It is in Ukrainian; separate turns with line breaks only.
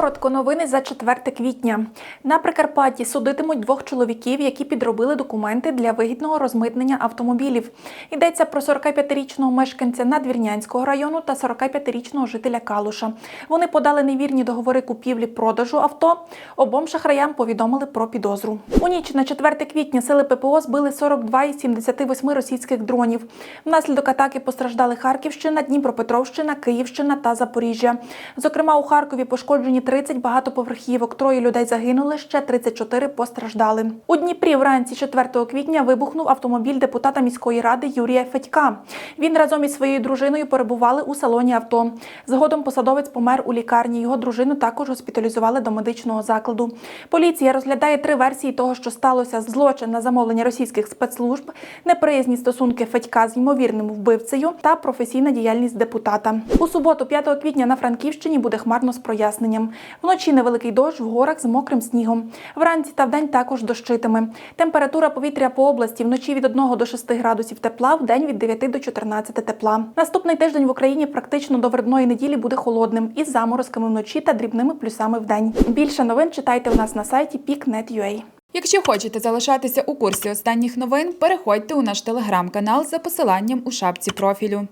Коротко новини за 4 квітня. На Прикарпатті судитимуть двох чоловіків, які підробили документи для вигідного розмитнення автомобілів. Йдеться про 45-річного мешканця Надвірнянського району та 45-річного жителя Калуша. Вони подали невірні договори купівлі-продажу авто. Обом шахраям повідомили про підозру. У ніч на 4 квітня сили ППО збили 42 із 78 російських дронів. Внаслідок атаки постраждали Харківщина, Дніпропетровщина, Київщина та Запоріжжя. Зокрема, у Харкові пошкоджені 30 багатоповерхівок, троє людей загинули, ще 34 постраждали. У Дніпрі вранці 4 квітня вибухнув автомобіль депутата міської ради Юрія Федька. Він разом із своєю дружиною перебували у салоні авто. Згодом посадовець помер у лікарні. Його дружину також госпіталізували до медичного закладу. Поліція розглядає три версії того, що сталося: злочин на замовлення російських спецслужб, неприязні стосунки Федька з ймовірним вбивцею та професійна діяльність депутата. У суботу, 5 квітня, на Франківщині буде хмарно з проясненням. Вночі невеликий дощ в горах з мокрим снігом. Вранці та вдень також дощитиме. Температура повітря по області вночі від 1 до 6 градусів тепла, вдень від 9 до 14 тепла. Наступний тиждень в Україні практично до вредної неділі буде холодним із заморозками вночі та дрібними плюсами вдень. Більше новин читайте у нас на сайті peaknet.ua.
Якщо хочете залишатися у курсі останніх новин, переходьте у наш телеграм-канал за посиланням у шапці профілю.